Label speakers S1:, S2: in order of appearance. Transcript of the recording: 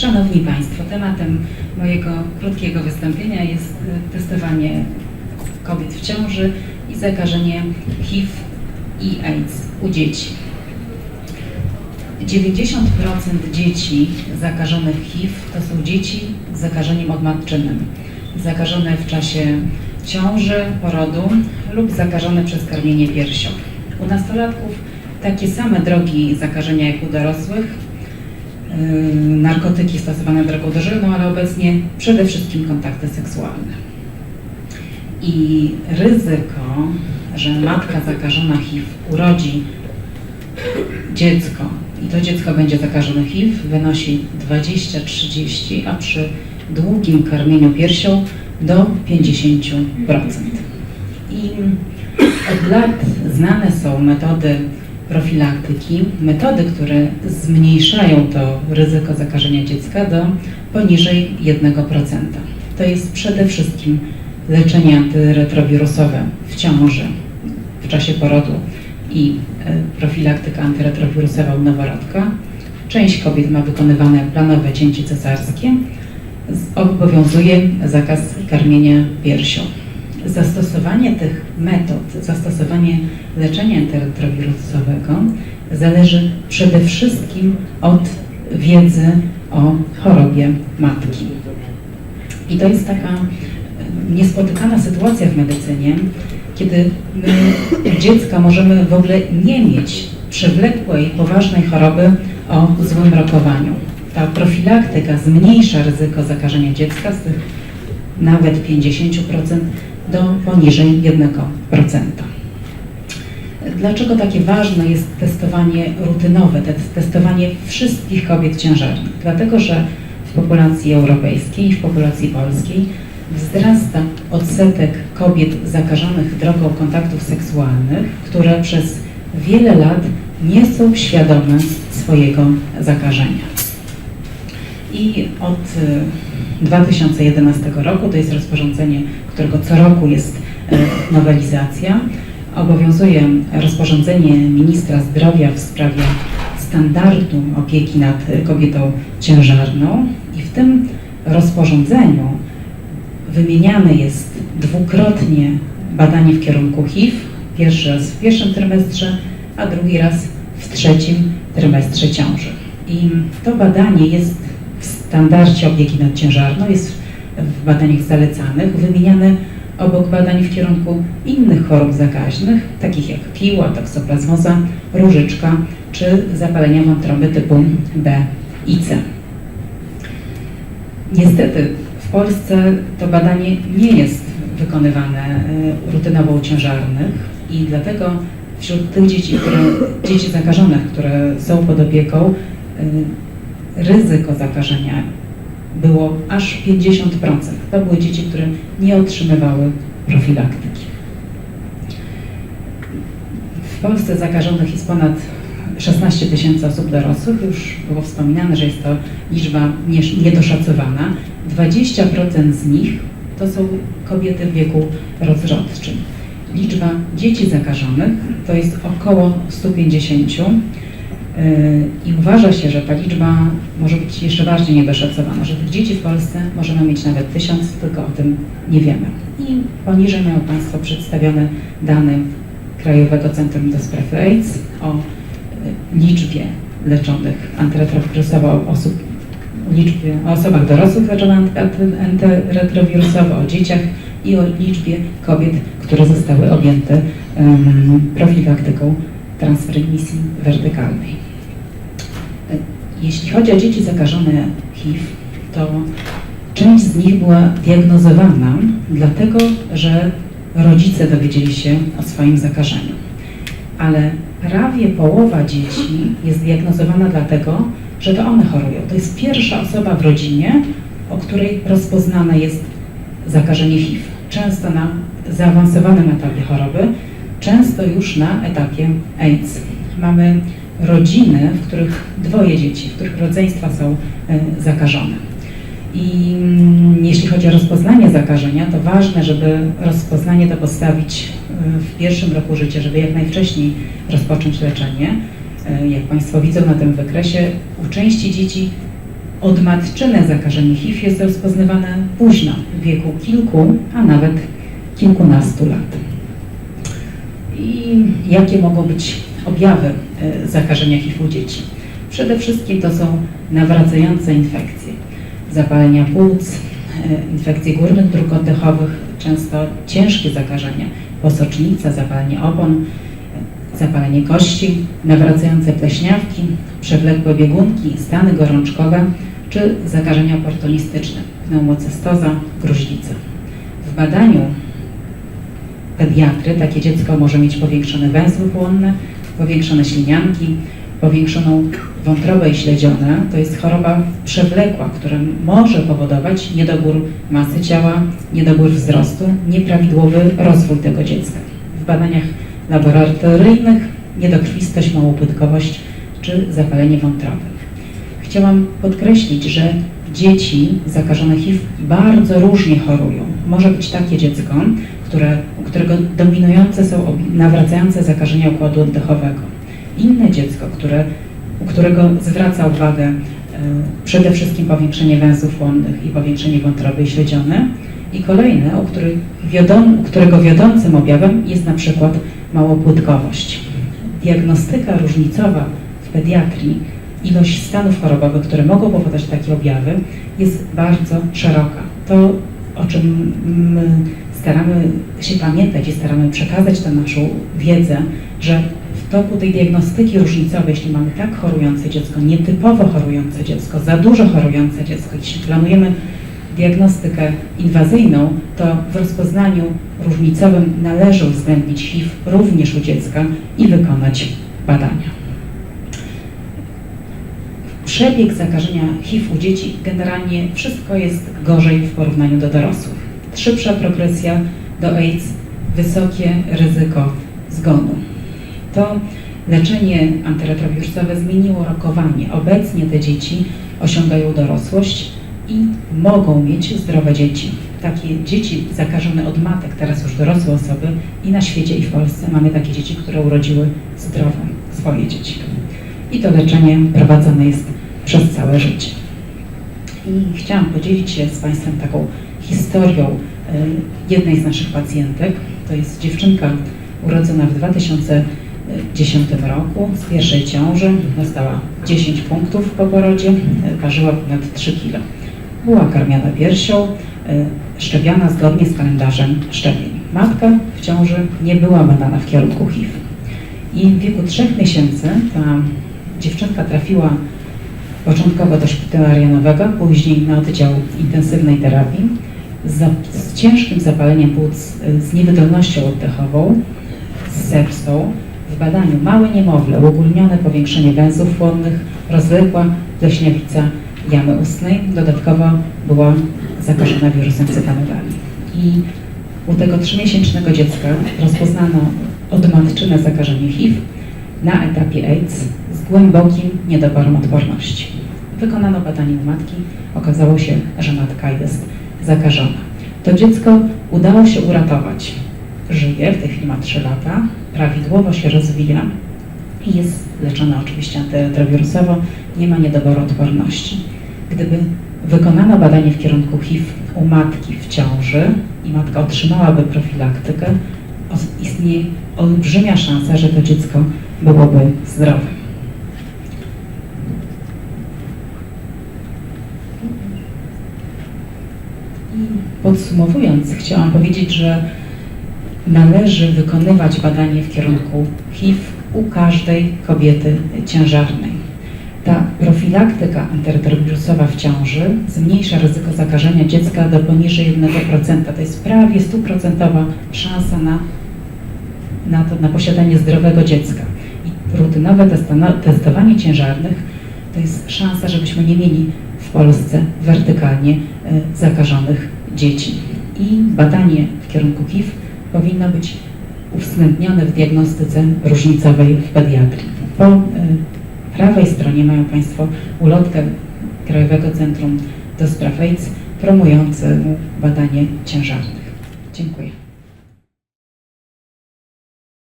S1: Szanowni Państwo, tematem mojego krótkiego wystąpienia jest e, testowanie kobiet w ciąży i zakażenie HIV i AIDS u dzieci. 90% dzieci zakażonych HIV to są dzieci z zakażeniem odmatczynym, zakażone w czasie ciąży, porodu lub zakażone przez karmienie piersią. U nastolatków takie same drogi zakażenia jak u dorosłych, narkotyki stosowane drogą dożylną, ale obecnie przede wszystkim kontakty seksualne. I ryzyko, że matka zakażona HIV urodzi dziecko i to dziecko będzie zakażone HIV wynosi 20-30, a przy długim karmieniu piersią do 50%. I od lat znane są metody profilaktyki, metody, które zmniejszają to ryzyko zakażenia dziecka do poniżej 1%. To jest przede wszystkim leczenie antyretrowirusowe w ciąży, w czasie porodu i e, profilaktyka antyretrowirusowa u noworodka. Część kobiet ma wykonywane planowe cięcie cesarskie. Obowiązuje zakaz karmienia piersią. Zastosowanie tych metod, zastosowanie leczenia antyretrowirusowego zależy przede wszystkim od wiedzy o chorobie matki. I to jest taka niespotykana sytuacja w medycynie, kiedy my dziecka możemy w ogóle nie mieć przewlekłej, poważnej choroby o złym rokowaniu. Ta profilaktyka zmniejsza ryzyko zakażenia dziecka z tych nawet 50% do poniżej 1%. Dlaczego takie ważne jest testowanie rutynowe, te- testowanie wszystkich kobiet ciężarnych? Dlatego, że w populacji europejskiej i w populacji polskiej wzrasta odsetek kobiet zakażonych drogą kontaktów seksualnych, które przez wiele lat nie są świadome swojego zakażenia. I od y, 2011 roku, to jest rozporządzenie, którego co roku jest y, nowelizacja, obowiązuje rozporządzenie ministra zdrowia w sprawie standardu opieki nad y, kobietą ciężarną i w tym rozporządzeniu wymieniane jest dwukrotnie badanie w kierunku HIV, pierwszy raz w pierwszym trymestrze, a drugi raz w trzecim trymestrze ciąży. I to badanie jest standardzie opieki nad ciężarną, jest w badaniach zalecanych, wymieniane obok badań w kierunku innych chorób zakaźnych, takich jak piła, toksoplazmoza, różyczka czy zapalenia wątroby typu B i C. Niestety w Polsce to badanie nie jest wykonywane y, rutynowo u ciężarnych i dlatego wśród tych dzieci, które, dzieci zakażonych, które są pod opieką, y, ryzyko zakażenia było aż 50%. To były dzieci, które nie otrzymywały profilaktyki. W Polsce zakażonych jest ponad 16 tysięcy osób dorosłych. Już było wspominane, że jest to liczba nie- niedoszacowana. 20% z nich to są kobiety w wieku rozrodczym. Liczba dzieci zakażonych to jest około 150 yy, i uważa się, że ta liczba może być jeszcze bardziej niedoszacowana, że tych dzieci w Polsce możemy mieć nawet tysiąc, tylko o tym nie wiemy. I poniżej mają Państwo przedstawione dane Krajowego Centrum do Spraw AIDS o y, liczbie leczonych antyretrowirusowo osób, liczbie, o osobach dorosłych leczonych anty- antyretrowirusowo, o dzieciach i o liczbie kobiet, które zostały objęte em, profilaktyką transmisji wertykalnej. Jeśli chodzi o dzieci zakażone HIV, to część z nich była diagnozowana dlatego, że rodzice dowiedzieli się o swoim zakażeniu. Ale prawie połowa dzieci jest diagnozowana dlatego, że to one chorują. To jest pierwsza osoba w rodzinie, o której rozpoznane jest zakażenie HIV. Często na zaawansowanym etapie choroby, często już na etapie AIDS. Mamy rodziny, w których dwoje dzieci, w których rodzeństwa są e, zakażone. I mm, jeśli chodzi o rozpoznanie zakażenia, to ważne, żeby rozpoznanie to postawić y, w pierwszym roku życia, żeby jak najwcześniej rozpocząć leczenie. Y, Jak Państwo widzą na tym wykresie, u części dzieci odmatczyne zakażenie HIV jest rozpoznawane późno, w wieku kilku, a nawet kilkunastu lat. I jakie mogą być objawy e, zakażenia HIV u dzieci? Przede wszystkim to są nawracające infekcje, zapalenia płuc, e, infekcje górnych dróg oddechowych, często ciężkie zakażenia, posocznica, zapalenie opon, e, zapalenie kości, nawracające pleśniawki, przewlekłe biegunki, stany gorączkowe czy zakażenia oportunistyczne, pneumocystoza, gruźlica. W badaniu pediatry takie dziecko może mieć powiększone węzły płonne, powiększone ślinianki, powiększoną wątrobę i śledzione. To jest choroba przewlekła, która może powodować niedobór masy ciała, niedobór wzrostu, nieprawidłowy rozwój tego dziecka. W badaniach laboratoryjnych niedokrwistość, małopłytkowość czy zapalenie wątroby. Chciałam podkreślić, że dzieci zakażone HIV bardzo różnie chorują. Może być takie dziecko, które, u którego dominujące są nawracające zakażenia układu oddechowego. Inne dziecko, które, u którego zwraca uwagę e, przede wszystkim powiększenie węzłów płonnych i powiększenie wątroby i śledzione. I kolejne, u, których wiodom, u którego wiodącym objawem jest na przykład małopłytkowość. Diagnostyka różnicowa w pediatrii, ilość stanów chorobowych, które mogą powodować takie objawy, jest bardzo szeroka. To, o czym my staramy się pamiętać i staramy przekazać tę naszą wiedzę, że w toku tej diagnostyki różnicowej, jeśli mamy tak chorujące dziecko, nietypowo chorujące dziecko, za dużo chorujące dziecko, jeśli planujemy diagnostykę inwazyjną, to w rozpoznaniu różnicowym należy uwzględnić HIV również u dziecka i wykonać badania. Przebieg zakażenia HIV u dzieci generalnie wszystko jest gorzej w porównaniu do dorosłych. Szybsza progresja do AIDS, wysokie ryzyko zgonu. To leczenie antyretrowirusowe zmieniło rokowanie. Obecnie te dzieci osiągają dorosłość i mogą mieć zdrowe dzieci. Takie dzieci zakażone od matek, teraz już dorosłe osoby i na świecie i w Polsce mamy takie dzieci, które urodziły zdrowe swoje dzieci. I to leczenie prowadzone jest przez całe życie. I chciałam podzielić się z Państwem taką historią y, jednej z naszych pacjentek. To jest dziewczynka urodzona w 2010 roku z pierwszej ciąży. Dostała 10 punktów po porodzie, y, ważyła ponad 3 kg. Była karmiona piersią, y, szczepiona zgodnie z kalendarzem szczepień. Matka w ciąży nie była badana w kierunku HIV. I w wieku 3 miesięcy ta dziewczynka trafiła początkowo do szpitala rejonowego, później na oddział intensywnej terapii z, z ciężkim zapaleniem płuc, y, z niewydolnością oddechową, z sepsą. W badaniu małe niemowlę, uogólnione powiększenie węzłów płonnych, rozległa pleśniawica jamy ustnej. Dodatkowo była zakażona wirusem cytomegalii. I u tego trzymiesięcznego dziecka rozpoznano odmatczyne zakażenie HIV na etapie AIDS z głębokim niedoborem odporności. Wykonano badanie u matki, okazało się, że matka jest zakażona. To dziecko udało się uratować. Żyje, w tej chwili ma 3 lata, prawidłowo się rozwija i jest leczona oczywiście antyretrowirusowo, nie ma niedoboru odporności. Gdyby wykonano badanie w kierunku HIV u matki w ciąży i matka otrzymałaby profilaktykę, istnieje olbrzymia szansa, że to dziecko byłoby zdrowe. Podsumowując, chciałam powiedzieć, że należy wykonywać badanie w kierunku HIV u każdej kobiety ciężarnej. Ta profilaktyka antyretrowirusowa w ciąży zmniejsza ryzyko zakażenia dziecka do poniżej 1%. To jest prawie stuprocentowa szansa na, na, to, na posiadanie zdrowego dziecka. Rutynowe testowanie ciężarnych to jest szansa, żebyśmy nie mieli w Polsce wertykalnie e, zakażonych dzieci. I badanie w kierunku HIV powinno być uwzględnione w diagnostyce różnicowej w pediatrii. Po e, prawej stronie mają Państwo ulotkę Krajowego Centrum do Spraw AIDS promującą badanie ciężarnych. Dziękuję.